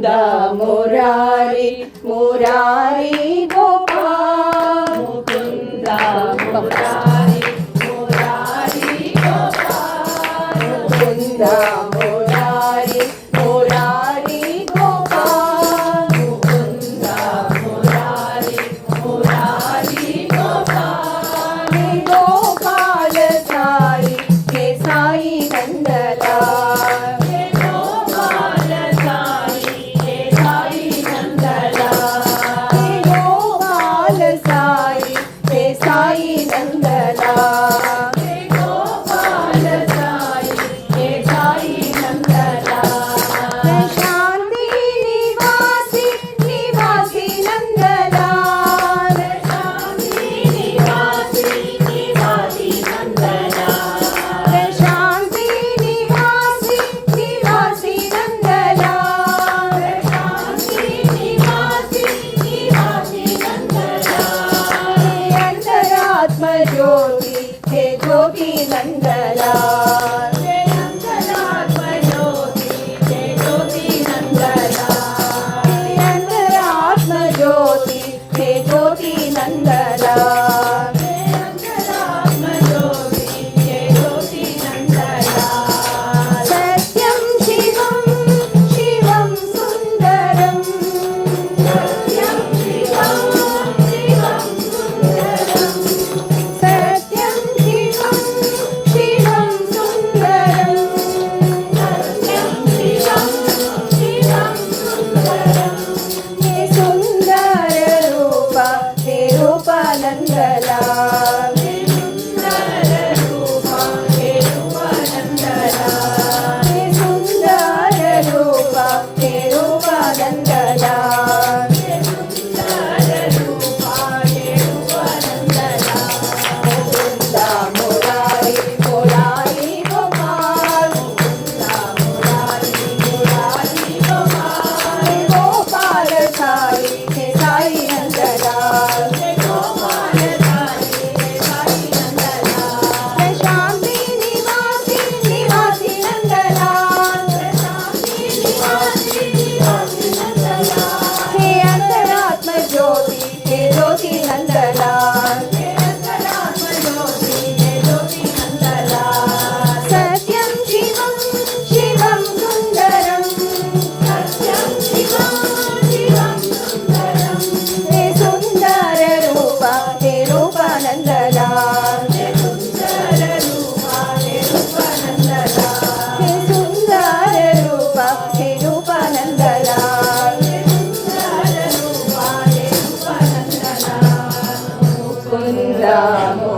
గోవింద మురారి మురారి గోపాల్. ముకుంద మురారి మురారి గోపాల్. ముకుంద మురారి మురారి గోపాల్. ముకుంద మురారి మురారి గోపాల్. గోపాల సాయి కే సాయి నందలా கண்டரா ರೂಪ ನಿರೂಪಾನಂದದ Kundam